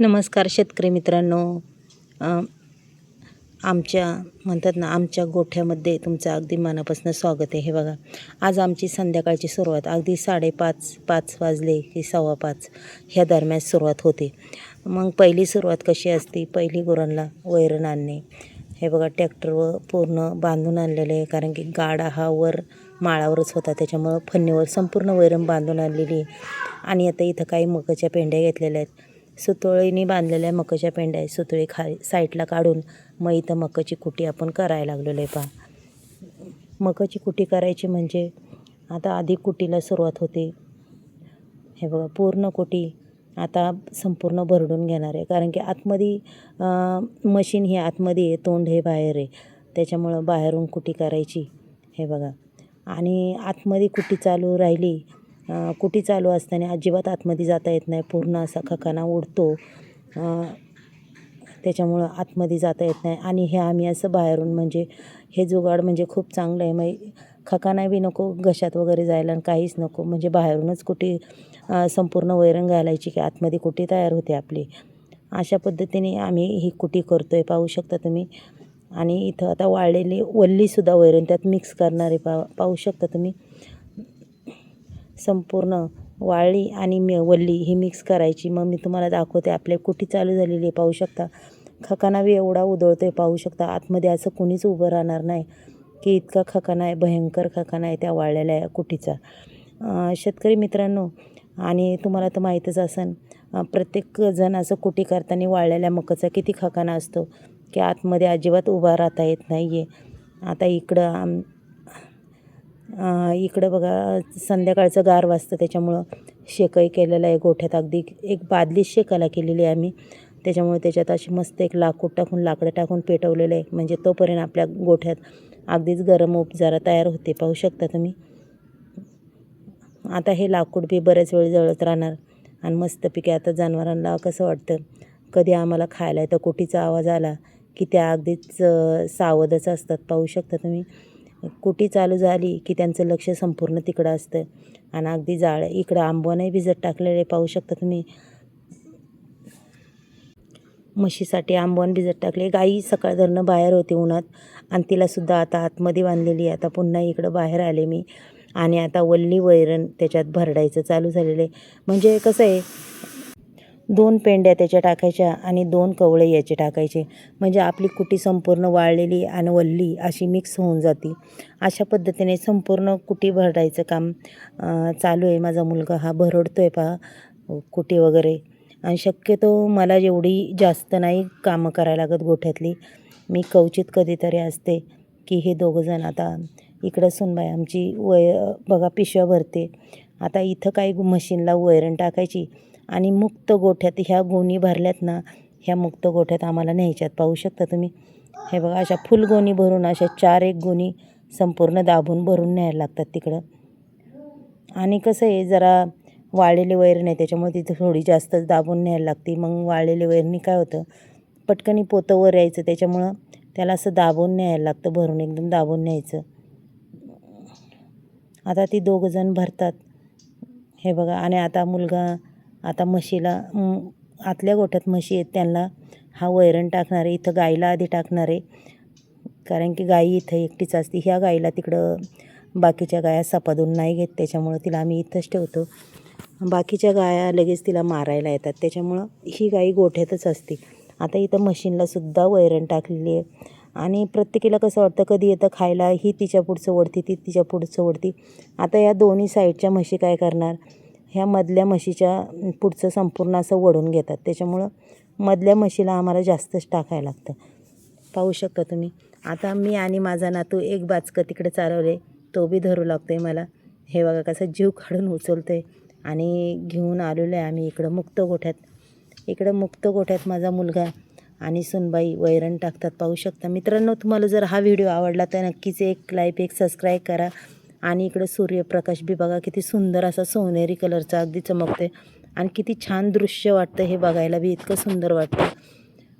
नमस्कार शेतकरी मित्रांनो. आमच्या म्हणतात ना आमच्या गोठ्यामध्ये तुमचं अगदी मनापासून स्वागत आहे. हे बघा आज आमची संध्याकाळची सुरुवात अगदी साडेपाच पाच वाजले की सव्वा पाच ह्या दरम्यान सुरुवात होते. मग पहिली सुरुवात कशी असते? पहिली गुरांना वैरण आणणे. हे बघा ट्रॅक्टरवर पूर्ण बांधून आणलेलं आहे कारण की गाडा हा वर माळावरच होता त्याच्यामुळं फन्नीवर संपूर्ण वैरण बांधून आणलेली आहे. आणि आता इथं काही मकाच्या पेंड्या घेतलेल्या आहेत. सुतोळीने बांधलेल्या मकाच्या पेंड्या आहे सुतळी खा साईडला काढून मग इथं मकाची कुटी आपण करायला लागलेलो आहे पहा. मकाची कुटी करायची म्हणजे आता आधी कुटीला सुरुवात होते. हे बघा पूर्ण कुटी आता संपूर्ण भरडून घेणार आहे. कारण की आतमध्ये मशीन हे आतमध्ये आहे तोंड हे बाहेर आहे. त्याच्यामुळं बाहेरून कुटी करायची. हे बघा. आणि आतमध्ये कुटी चालू राहिली कुटी चालू असताना अजिबात आतमध्ये जाता येत नाही. पूर्ण असा खकाना उडतो. त्याच्यामुळं आतमध्ये जाता येत नाही. आणि हे आम्ही असं बाहेरून म्हणजे हे जुगाड म्हणजे खूप चांगलं आहे. मग खकाना बी नको घशात वगैरे जायला आणि काहीच नको. म्हणजे बाहेरूनच कुठे संपूर्ण वैरण घालायची की आतमध्ये कुटी तयार होते आपली. अशा पद्धतीने आम्ही ही कुटी करतो आहे पाहू शकता तुम्ही. आणि इथं आता वाळलेली वल्लीसुद्धा वैरण त्यात मिक्स करणारे पा पाहू शकता तुम्ही. संपूर्ण वाळली आणि मे वल्ली ही मिक्स करायची. मग मी तुम्हाला दाखवते आपले कुठी चालू झालेली आहे पाहू शकता. खकाना बी एवढा उधळतो आहे पाहू शकता. आतमध्ये असं कुणीच उभं राहणार नाही की इतका खकाना आहे भयंकर खकाना आहे त्या वाळलेल्या कुटीचा शेतकरी मित्रांनो आणि तुम्हाला तर माहीतच असेल प्रत्येक जण असं कुटी करताना वाळलेल्या मकाचा किती खकाना असतो की आतमध्ये अजिबात उभा राहता येत नाही आहे आता इकडं इकडं बघा संध्याकाळचं गार वाजतं त्याच्यामुळं शेकही केलेलं आहे गोठ्यात अगदी एक बादलीच शेकायला केलेली आहे आम्ही. त्याच्यामुळे त्याच्यात अशी मस्त एक लाकूड टाकून लाकडं टाकून पेटवलेलं आहे. म्हणजे तोपर्यंत आपल्या गोठ्यात अगदीच गरम उपजारा तयार होते. पाहू शकता तुम्ही? आता हे लाकूड बी बऱ्याच वेळ जळत राहणार. आणि मस्तपैकी आता जनावरांना कसं वाटतं? कधी आम्हाला खायला येतं? कुटीचा आवाज आला की त्या अगदीच सावधच असतात. पाहू शकता तुम्ही? कुटी चालू झाली की त्यांचं लक्ष संपूर्ण तिकडं असतं. आणि अगदी जाळ इकडं आंबवणही भिजत टाकलेले पाहू शकता तुम्ही. म्हशीसाठी आंबवण भिजत टाकले. गाई सकाळ धरणं बाहेर होती उन्हात. आणि तिलासुद्धा आता आतमध्ये बांधलेली आहे. आता पुन्हा इकडं बाहेर आले मी. आणि आता वल्ली वैरण त्याच्यात भरडायचं चालू झालेलं आहे. म्हणजे कसं आहे दोन पेंड्या त्याच्या टाकायच्या आणि दोन कवळे याचे टाकायचे. म्हणजे आपली कुटी संपूर्ण वाळलेली आणि वल्ली अशी मिक्स होऊन जाते. अशा पद्धतीने संपूर्ण कुटी भरडायचं काम चालू आहे. माझा मुलगा हा भरडतो आहे पहा कुटी वगैरे. आणि शक्यतो मला एवढी जास्त नाही कामं करायला लागत गोठ्यातली मी कवचित कधीतरी असते की हे दोघंजण आता इकडं सुनबाई आमची वय बघा पिशव्या भरते. आता इथं काही मशीनला वैरण टाकायची आणि मुक्त गोठ्यात ह्या गोणी भरल्यात ना ह्या मुक्त गोठ्यात आम्हाला न्यायच्यात. पाहू शकता तुम्ही? हे बघा अशा फुल गोणी भरून अशा चार एक गोणी संपूर्ण दाबून भरून न्यायला लागतात तिकडं. आणि कसं आहे जरा वाळलेली वैर नाही त्याच्यामुळे तिथं थोडी जास्तच दाबून न्यायला लागते. मग वाळलेली वैरणी काय होतं पटकनी पोतं वर यायचं त्याच्यामुळं त्याला असं दाबून न्यायला लागतं भरून एकदम दाबून न्यायचं. आता ती दोघंजण भरतात. हे बघा आणि आता मुलगा आता म्हशीला आतल्या गोठ्यात म्हशी आहेत त्यांना हा वैरण टाकणार आहे इथं गाईला आधी टाकणार आहे. कारण की गाई इथं एकटीच असते ह्या गाईला तिकडं बाकीच्या गाया सपादून नाही घेत त्याच्यामुळं तिला आम्ही इथंच ठेवतो. बाकीच्या गाया लगेच तिला मारायला येतात त्याच्यामुळं ही गाई गोठ्यातच असते. आता इथं मशीनला सुद्धा वैरण टाकलेली आहे. आणि प्रत्येकीला कसं वाटतं कधी येतं खायला ही तिच्या पुढचं ओढती ती तिच्या पुढचं ओढती आता या दोन्ही साईडच्या म्हशी काय करणार? ह्या मधल्या म्हशीच्या पुढचं संपूर्ण असं ओढून घेतात. त्याच्यामुळं मधल्या म्हशीला आम्हाला जास्तच टाकायला लागतं. पाहू शकता तुम्ही. आता मी आणि माझा नातू एक बाचकं तिकडे चालवले. तो बी धरू लागतो आहे मला. हे बघा कसं जीव काढून उचलतो आहे आणि घेऊन आलेलो आहे आम्ही इकडं मुक्त गोठ्यात. इकडं मुक्त गोठ्यात माझा मुलगा आणि सुनबाई वैरण टाकतात. पाहू शकता. मित्रांनो तुम्हाला जर हा व्हिडिओ आवडला तर नक्कीच एक लाईक एक सबस्क्राईब करा. आणि इकडं सूर्यप्रकाश बी बघा किती सुंदर असा सोनेरी कलरचा अगदी चमकते आणि किती छान दृश्य वाटतं हे बघायला बी इतकं सुंदर वाटतं.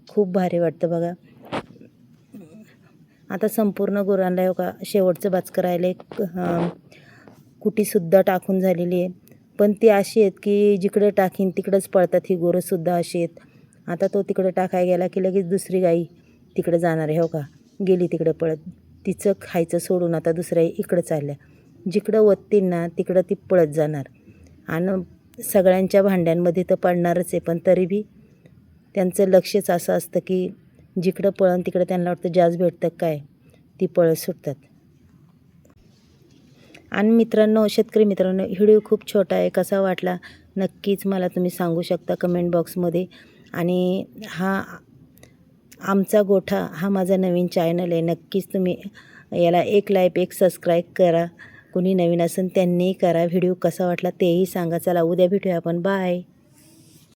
खूप भारी वाटतं बघा. आता संपूर्ण गुरांना हो का शेवटचं बाचकं राहिलं एक कुटीसुद्धा टाकून झालेली आहे. पण ती अशी आहेत की जिकडे टाकीन तिकडंच पळतात ही गोरंसुद्धा अशी आहेत. आता तो तिकडे टाकाय गेला की लगेच दुसरी गाई तिकडे जाणार आहे हो का? गेली तिकडे पळत. तिचं खायचं सोडून आता दुसऱ्या इकडं चालल्या. जिकडं वत्तीन ना तिकडं ती पळत जाणार. आणि सगळ्यांच्या भांड्यांमध्ये तर पडणारच आहे पण तरी बी त्यांचं लक्षच असं असतं की जिकडं पळण तिकडं त्यांना वाटतं जाज भेटतं काय? ती पळत सुटतात. आणि मित्रांनो शेतकरी मित्रांनो व्हिडिओ खूप छोटा आहे कसा वाटला नक्कीच मला तुम्ही सांगू शकता कमेंट बॉक्समध्ये. आणि हा आमचा गोठा हा माझा नवीन चॅनल आहे. नक्कीच तुम्ही याला एक लाईक एक सबस्क्राईब करा. कुणी नवीन असेल त्यांनीही करा. व्हिडिओ कसा वाटला तेही सांगा. चला उद्या भेटूया आपण. बाय